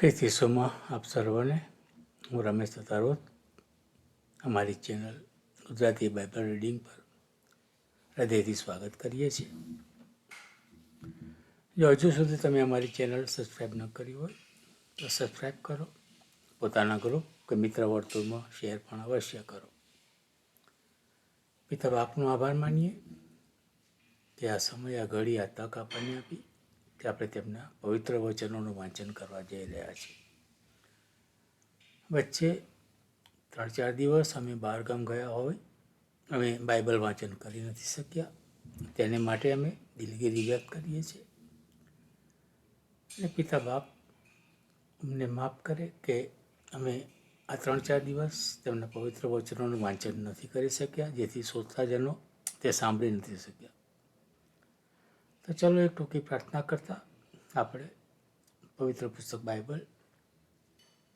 ખ્રિસ્તીસોમાં આપ સર્વને, હું રમેશ તતારોત અમારી ચેનલ ગુજરાતી બાઇબલ રીડિંગ પર હૃદયથી સ્વાગત કરીએ છીએ. જો હજુ સુધી તમે અમારી ચેનલ સબસ્ક્રાઈબ ન કરી હોય, તો સબસ્ક્રાઈબ કરો, પોતાના ગ્રુપ કે મિત્ર વર્તુળમાં શેર પણ અવશ્ય કરો. પિતા બાપનો આભાર માનીએ. કે આ સમય, આ ઘડી, આ તક આપણને આપી. કે આપણે તેમના પવિત્ર વચનોનું વાંચન કરવા જઈ રહ્યા છીએ. વચ્ચે ત્રણ ચાર દિવસ અમે બહારગામ ગયા હોય, અમે બાઇબલ વાંચન કરી નથી શક્યા. તેને માટે અમે દિલગીરી વ્યક્ત કરીએ છીએ. અને પિતા બાપ અમને માફ કરે કે અમે આ ત્રણ ચાર દિવસ તેમના પવિત્ર વચનોનું વાંચન નથી કરી શક્યા, જેથી શ્રોતાજનો તે સાંભળી નથી શક્યા. તો ચાલો એક ટૂંકી પ્રાર્થના કરતા આપણે પવિત્ર પુસ્તક બાઇબલ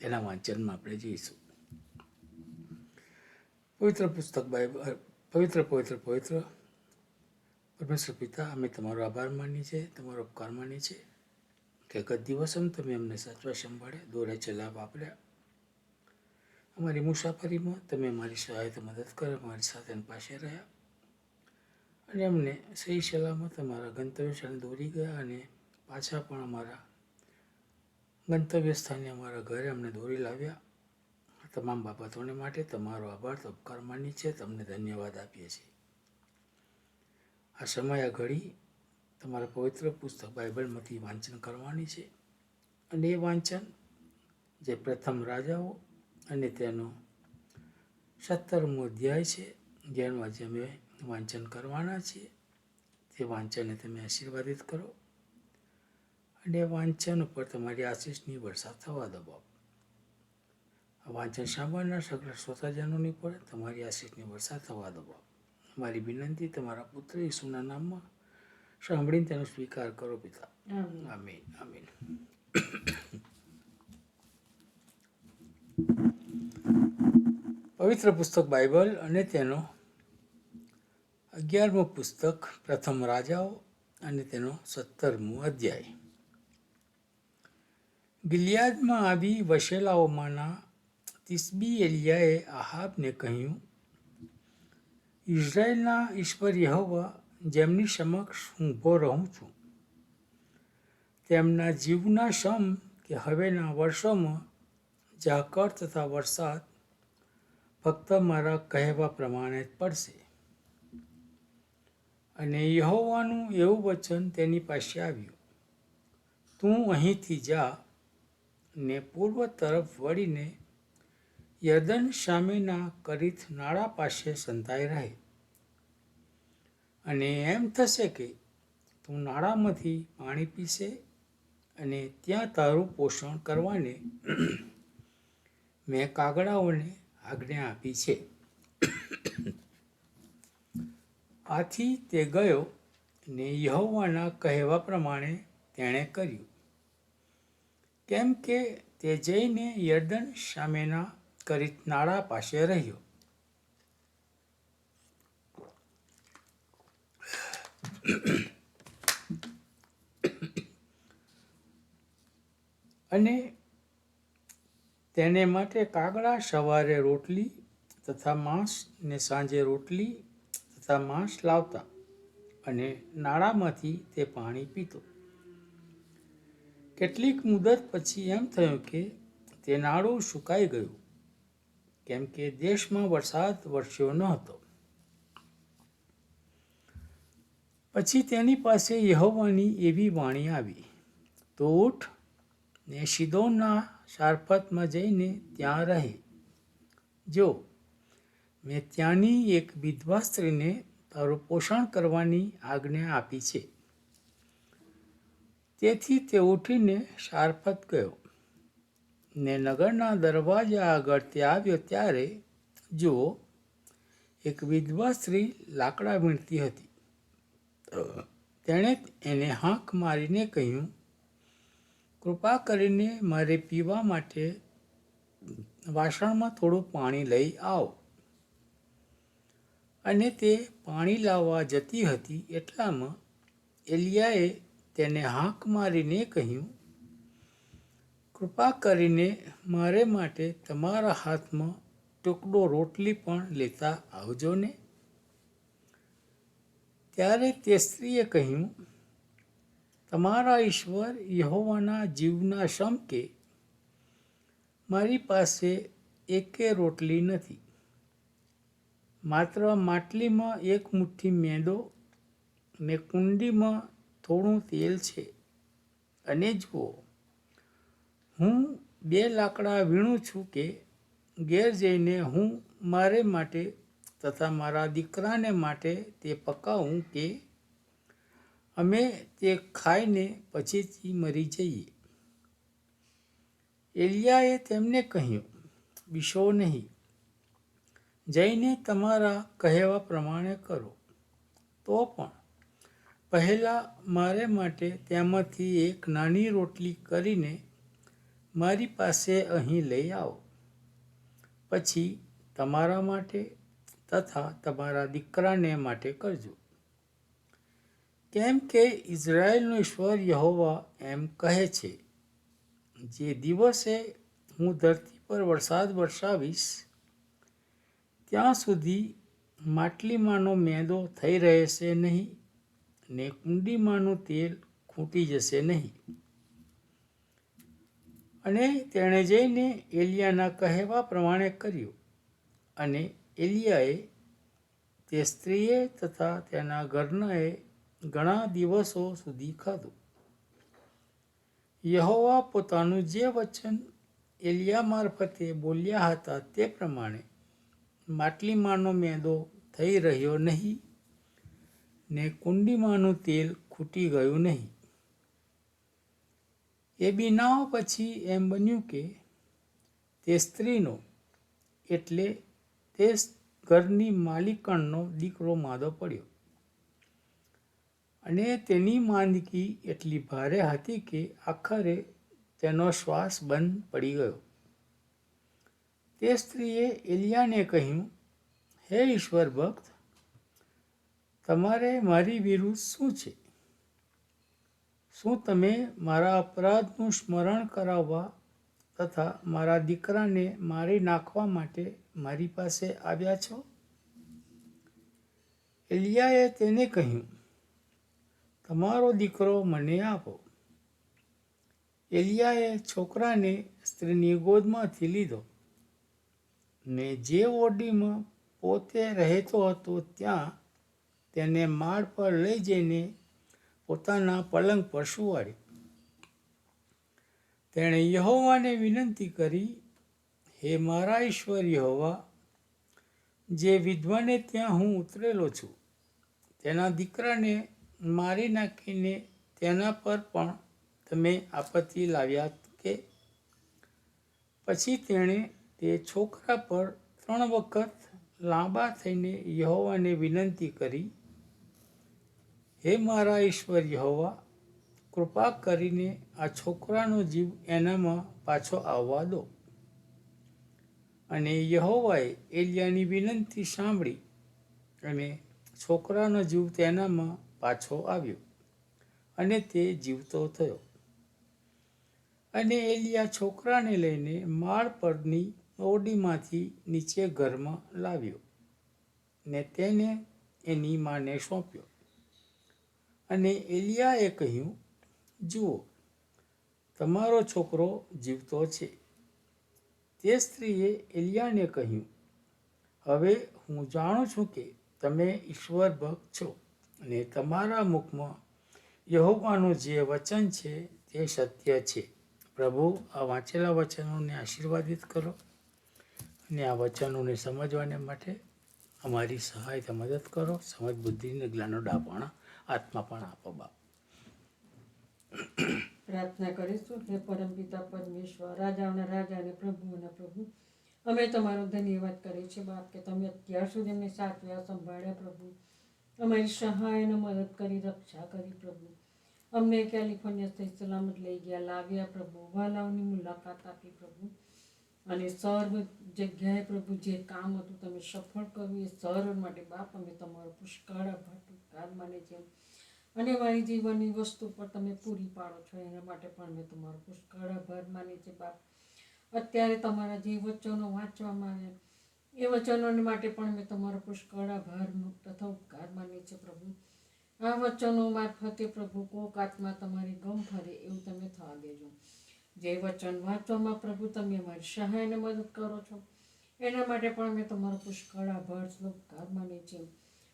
એના વાંચનમાં આપણે જઈશું. પવિત્ર પુસ્તક બાઇબલ, પવિત્ર પવિત્ર પવિત્ર. પરમેશ્વર પિતા, અમે તમારો આભાર માનીએ છીએ, તમારો ઉપકાર માનીએ છીએ કે ગત દિવસોમાં તમે અમને સાચવા સંભાળ્યા દોરે ચલા વાપર્યા અમારી મુસાફરીમાં તમે અમારી સહાયતા મદદ કરો, અમારી સાથે પાસે રહ્યા. અને અમને સહી સલામત અમારા ગંતવ્ય સ્થાને દોરી ગયા અને પાછા પણ અમારા ગંતવ્ય સ્થાને અમારા ઘરે અમને દોરી લાવ્યા. તમામ બાબતોને માટે તમારો આભાર, તો ઉપકાર માની છે, તમને ધન્યવાદ આપીએ છીએ. આ સમય આ ઘડી તમારા પવિત્ર પુસ્તક બાઇબલમાંથી વાંચન કરવાની છે. અને એ વાંચન જે પ્રથમ રાજાઓ અને તેનો સત્તરમો અધ્યાય છે જેનું આજે અમે વાંચન કરવાના છીએ તે વાંચનને તમે આશીર્વાદિત કરો. અને વાંચન ઉપર તમારી આશીષની વર્ષા થવા દો બાપ. આ વાંચન સાંભળનાર સગળા શ્રોતાજનોની પર તમારી આશીષની વર્ષા થવા દો બાપ. મારી વિનંતી તમારા પુત્ર ઈસુના નામમાં સાંભળીને તેનો સ્વીકાર કરો પિતા. આમીન આમીન. પવિત્ર પુસ્તક બાઇબલ અને તેનો અગિયારમો પુસ્તક પ્રથમ રાજાઓ અને તેનો સત્તરમો અધ્યાય. ગિલિયાદમાં આવી વસેલાઓમાંના તિસ્બી એલિયાએ આહાબને કહ્યું, ઇઝરાયલના ઈશ્વર યહોવા, જેમની સમક્ષ હું ઊભો રહું છું. તેમના જીવના સમ કે હવેના વર્ષોમાં ઝાકળ તથા વરસાદ ફક્ત મારા કહેવા પ્રમાણે જ પડશે. અને યહોવાનું એવું વચન તેની પાસે આવ્યું, તું અહીંથી જા ને પૂર્વ તરફ વળીને યદન સામેના કરીથ નાળા પાસે સંતાઈ રહે. અને એમ થશે કે તું નાળામાંથી પાણી પીશે અને ત્યાં તારું પોષણ કરવાને મેં કાગડાઓને આજ્ઞા આપી છે. આથી તે ગયો ને યહોવાના કહેવા પ્રમાણે તેણે કર્યું. કેમ કે તે જઈને યર્દન સામેના કરીત નાળા પાસે રહ્યો. અને તેને માટે કાગડા સવારે રોટલી તથા માંસ ને સાંજે રોટલી તથા માંસ લાવતા અને નાળામાંથી તે પાણી પીતો. કેટલીક મુદત પછી એમ થયું કે તે નાળું સુકાઈ ગયું, કેમ કે દેશમાં વરસાદ વરસ્યો ન હતો. પછી તેની પાસે યહોવાની એવી વાણી આવી તો ઉઠ ને શિદોનના સારફતમાં જઈને ત્યાં રહે. જો મેં ત્યાંની એક વિધવા સ્ત્રીને તારું પોષણ કરવાની આજ્ઞા આપી છે. તેથી તે ઉઠીને શારફત ગયો ને નગરના દરવાજા આગળ તે આવ્યો ત્યારે જુઓ એક વિધવા સ્ત્રી લાકડા વીણતી હતી. તેણે એને હાંક મારીને કહ્યું, કૃપા કરીને મારે પીવા માટે વાસણમાં થોડું પાણી લઈ આવ. અને તે પાણી લાવવા જતી હતી એટલામાં એલિયાએ તેને હાંક મારીને કહ્યું, કૃપા કરીને મારે માટે તમારા હાથમાં ટુકડો રોટલી પણ લેતા આવજો ને. ત્યારે તે સ્ત્રીએ કહ્યું, તમારા ઈશ્વર યહોવાના જીવના શમકે મારી પાસે એકે રોટલી નથી. માત્ર માટલીમાં એક મુઠ્ઠી મેંદો ને કુંડીમાં થોડું તેલ છે. અને જુઓ, હું બે લાકડા વીણું છું કે ઘેર જઈને હું મારે માટે તથા મારા દીકરાને માટે તે પકાવું કે અમે તે ખાઈને પછીથી મરી જઈએ. એલિયાએ તેમને કહ્યું, બીશો નહીં જઈને તમારા કહેવા પ્રમાણે કરો. તો પણ પહેલાં મારે માટે તેમાંથી એક નાની રોટલી કરીને મારી પાસે અહીં લઈ આવો. પછી તમારા માટે તથા તમારા દીકરાને માટે કરજો. કેમ કે ઇઝરાયલનો ઈશ્વર યહોવા એમ કહે છે, જે દિવસે હું ધરતી પર વરસાદ વરસાવીશ ત્યાં સુધી માટલીમાંનો મેંદો થઈ રહેશે નહીં ને કુંડીમાંનું તેલ ખૂટી જશે નહીં. અને તેણે જઈને એલિયાના કહેવા પ્રમાણે કર્યું અને એલિયાએ તે સ્ત્રીએ તથા તેના ઘરનાએ ઘણા દિવસો સુધી ખાધું. યહોવા પોતાનું જે વચન એલિયા મારફતે બોલ્યા હતા તે પ્રમાણે માટલીમાંનો મેંદો થઈ રહ્યો નહીં ને કુંડીમાંનું તેલ ખૂટી ગયું નહીં. એ બીનાઓ પછી એમ બન્યું કે તે સ્ત્રીનો એટલે તે ઘરની માલિકણનો દીકરો માદો પડ્યો. અને તેની માંદગી એટલી ભારે હતી કે આખરે તેનો શ્વાસ બંધ પડી ગયો. તે સ્ત્રીએ એલિયાને કહ્યું, હે ઈશ્વર ભક્ત, તમારે મારી વિરુદ્ધ શું છે? શું તમે મારા અપરાધનું સ્મરણ કરાવવા તથા મારા દીકરાને મારી નાખવા માટે મારી પાસે આવ્યા છો? એલિયાએ તેને કહ્યું, તમારો દીકરો મને આપો. એલિયાએ છોકરાને સ્ત્રીની ગોદમાંથી લીધો. ને જે ઓડીમાં પોતે રહેતો હતો ત્યાં તેને માળ પર લઈ જઈને પોતાના પલંગ પર સુવાડ્યો. તેણે યહોવાને વિનંતી કરી, હે મારા ઈશ્વર યહોવા, જે વિધવાને ત્યાં હું ઉતરેલો છું, તેના દીકરાને મારી નાખીને તેના પર પણ તમે આપત્તિ લાવ્યા કે? પછી તેણે તે છોકરા પર ત્રણ વખત લાંબા થઈને યહોવાને વિનંતી કરી, હે મારા ઈશ્વર યહોવા, કૃપા કરીને આ છોકરાનો જીવ એનામાં પાછો આવવા દો. અને યહોવાએ એલિયાની વિનંતી સાંભળી અને છોકરાનો જીવ તેનામાં પાછો આવ્યો અને તે જીવતો થયો. અને એલિયા છોકરાને લઈને માળ પરની ઓરડીમાંથી નીચે ઘરમાં લાવ્યો ને તેને એની માને સોંપ્યો. અને એલિયાએ કહ્યું, જુઓ, તમારો છોકરો જીવતો છે. તે સ્ત્રીએ એલિયાને કહ્યું, હવે હું જાણું છું કે તમે ઈશ્વર ભક્ત છો અને તમારા મુખમાં યહોવાનું જે વચન છે તે સત્ય છે. પ્રભુ, આ વાંચેલા વચનોને આશીર્વાદિત કરો. અને આ વચનોને સમજવાને માટે અમારી સહાયતા મદદ કરો. સમજ બુદ્ધિને જ્ઞાનો ડાપણ આત્મા પણ આપો બાપ. પ્રાર્થના કરીશું હે પરમપિતા પરમેશ્વર, રાજાઓના રાજા અને પ્રભુઓના પ્રભુ, અમે તમારો ધન્યવાદ કરીએ છીએ બાપ, કે તમે અત્યાર સુધી અમને સાચવ્યા, સંભાળ્યા પ્રભુ. અમારી સહાય અને મદદ કરી, રક્ષા કરી પ્રભુ. અમને કેલિફોર્નિયા સહી સલામત લઈ ગયા, લાવ્યા પ્રભુ. વાલાઓની મુલાકાત આપી પ્રભુ. અને સર્વ જગ્યાએ પ્રભુ જે કામ હતું તમે સફળ કર્યું, એ સર્વ માટે બાપ, અમે તમારો પુષ્કળ આભાર ટૂંકાર માને છે અને મારી જીવનની વસ્તુ પર તમે પૂરી પાડો છો, એના માટે પણ મેં તમારો પુષ્કળ આભાર માને છે બાપ. અત્યારે તમારા જે વચનો વાંચવામાં આવે, એ વચનોને માટે પણ મેં તમારો પુષ્કળ આભાર તથા ઉપકાર માની છે પ્રભુ. આ વચનો મારફતે પ્રભુ કોક આત્મા તમારી ગમ ફરે એવું તમે થવા દેજો. જે વચન. વાંચવામાં પ્રભુ, તમે અમારી સહાયને મદદ કરો છો. એના માટે પણ મેં તમારો પુષ્કળ આભાર ઉપકાર માની છે.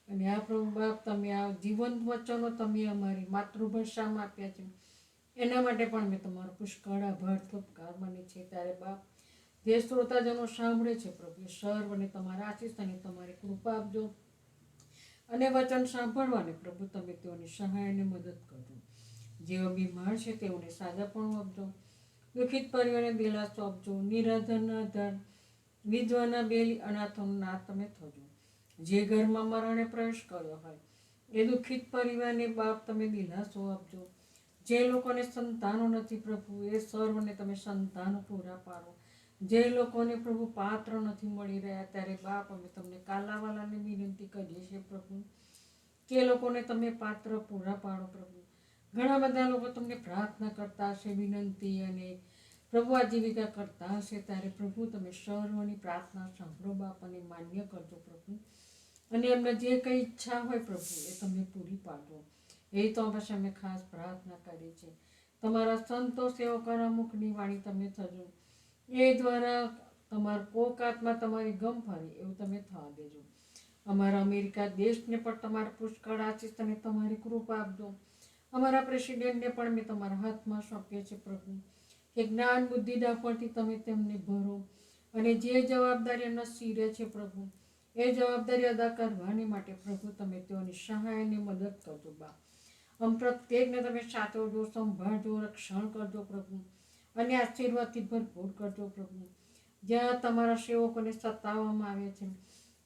અને આ પ્રભુ બાપ, તમે આ જીવંત વચનો તમે અમારી માતૃભાષામાં આપ્યા છે. એના માટે પણ મેં તમારો પુષ્કળ આભાર ઉપકાર માની છે. ત્યારે બાપ, જે શ્રોતાજનો સાંભળે છે પ્રભુ સર્વ અને તમારા આશીષ અને તમારી કૃપા આપજો. અને વચન સાંભળવાને પ્રભુ, તમે તેઓની સહાય અને મદદ કરજો. જેઓ બીમાર છે તેઓને સાજાપણું આપજો. દુઃખિત પરિવારને દિલાસો આપજો નિરાધનના આધાર, વિધવાના બેલી અનાથોનું ના તમે થજો. જે ઘરમાં મરણે પ્રવેશ કર્યો હોય, એ દુઃખિત પરિવારને બાપ તમે દિલાસો આપજો જે લોકોને સંતાનો નથી પ્રભુ, એ સર્વને તમે સંતાનો પૂરા પાડો. જે લોકોને પ્રભુ પાત્ર નથી મળી રહ્યા, ત્યારે બાપ અમે તમને કાલાવાલાને વિનંતી કરીએ છીએ પ્રભુ. કે લોકોને તમે પાત્ર પૂરા પાડો પ્રભુ. ઘણા બધા લોકો તમને પ્રાર્થના કરતા હશે, વિનંતી અને પ્રભુ આજીવિકા કરતા હશે, ત્યારે પ્રભુ તમે સર્વની પ્રાર્થના સાંભળો, બાપ, અને માન્ય કરજો પ્રભુ. અને એમને જે કંઈ ઈચ્છા હોય પ્રભુ, એ તમે પૂરી પાડો. એ તો અમે ખાસ પ્રાર્થના કરી છે. તમારા સંતો, સેવકોના મુખની વાણી તમે થજો. એ દ્વારા તમારા કોકાતમાં તમારી ગમ ફરે એવું તમે થવા દેજો. અમારા અમેરિકા દેશને પણ તમારા પુષ્કળ આશીષ અને તમારી કૃપા આપજો. અમારા પ્રેસિડેન્ટને પણ મેં તમારા હાથમાં સોંપીએ છીએ પ્રભુ, કે જ્ઞાન બુદ્ધિ દાપણથી તમે તેમને ભરો અને જે જવાબદારી એમના શિરે છે પ્રભુ, એ જવાબદારી અદા કરવાની માટે પ્રભુ તમે તેઓની સહાય અને મદદ કરજો બા. આમ પ્રત્યેકને તમે સાચવજો, સંભાળજો, રક્ષણ કરજો પ્રભુ અને આશીર્વાદથી ભરપૂર કરજો પ્રભુ. જ્યાં તમારા સેવકોને સતાવવામાં આવે છે,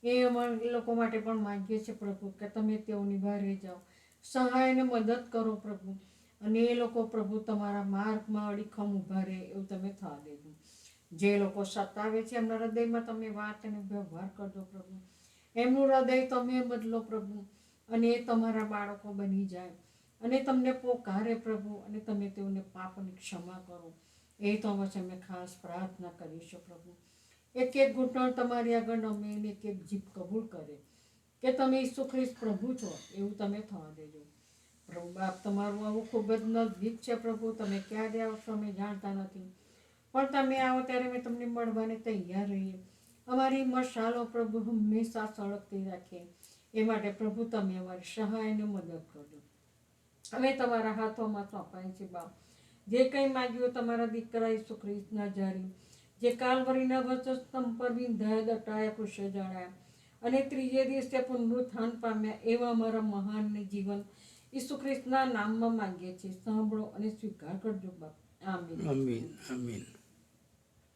એ અમારા લોકો માટે પણ માંગીએ છીએ પ્રભુ, કે તમે તેઓની રહી જાઓ. સહાય અને મદદ કરો પ્રભુ. અને એ લોકો પ્રભુ તમારા માર્ગમાં અડીખમ ઊભા રહે એવું તમે થવા દેજો. જે લોકો સતાવે છે એમના હૃદયમાં તમે વાત અને વ્યવહાર કરજો પ્રભુ. એમનું હૃદય તમે બદલો પ્રભુ. અને એ તમારા બાળકો બની જાય. અને તમને પોકારે પ્રભુ. અને તમે તેઓને પાપની ક્ષમા કરો. એ તો અમે ખાસ પ્રાર્થના કરીશું પ્રભુ. એક એક ઘૂંટણ તમારી આગળ અમે એક એક જીભ કબૂલ કરે. કે તમે ઈસુ ખ્રિસ્ત પ્રભુ છો, એવું તમે થવા દેજો. પ્રભુ બાપ તમારું આવું ખૂબ જ નજીક છે પ્રભુ, તમે ક્યારે આવશો અમે જાણતા નથી. પણ તમે આવો ત્યારે અમે તમને મળવાને તૈયાર રહીએ. અમારી મશાલો પ્રભુ, હંમેશા સળગતી રાખીએ એ માટે પ્રભુ તમે અમારી સહાયને મદદ કરજો. અમે તમારા હાથોમાં સોંપાય છે બાપ. જે કંઈ માગ્યું તમારા દીકરા ઈસુ ખ્રિસ્તના જારી. જે કાલવરીના વચસ્તંભ પર વિંધાયા દટાયા કૃષ્ય જણાયા. અને ત્રીજે દિવસે પુનરુત્થાન પામ્યા એવા અમારા મહાન જીવન ઈસુ ખ્રિસ્તના નામમાં માંગીએ છીએ. સાંભળો અને સ્વીકાર કરજો બાપ. આમીન. આમીન અમીન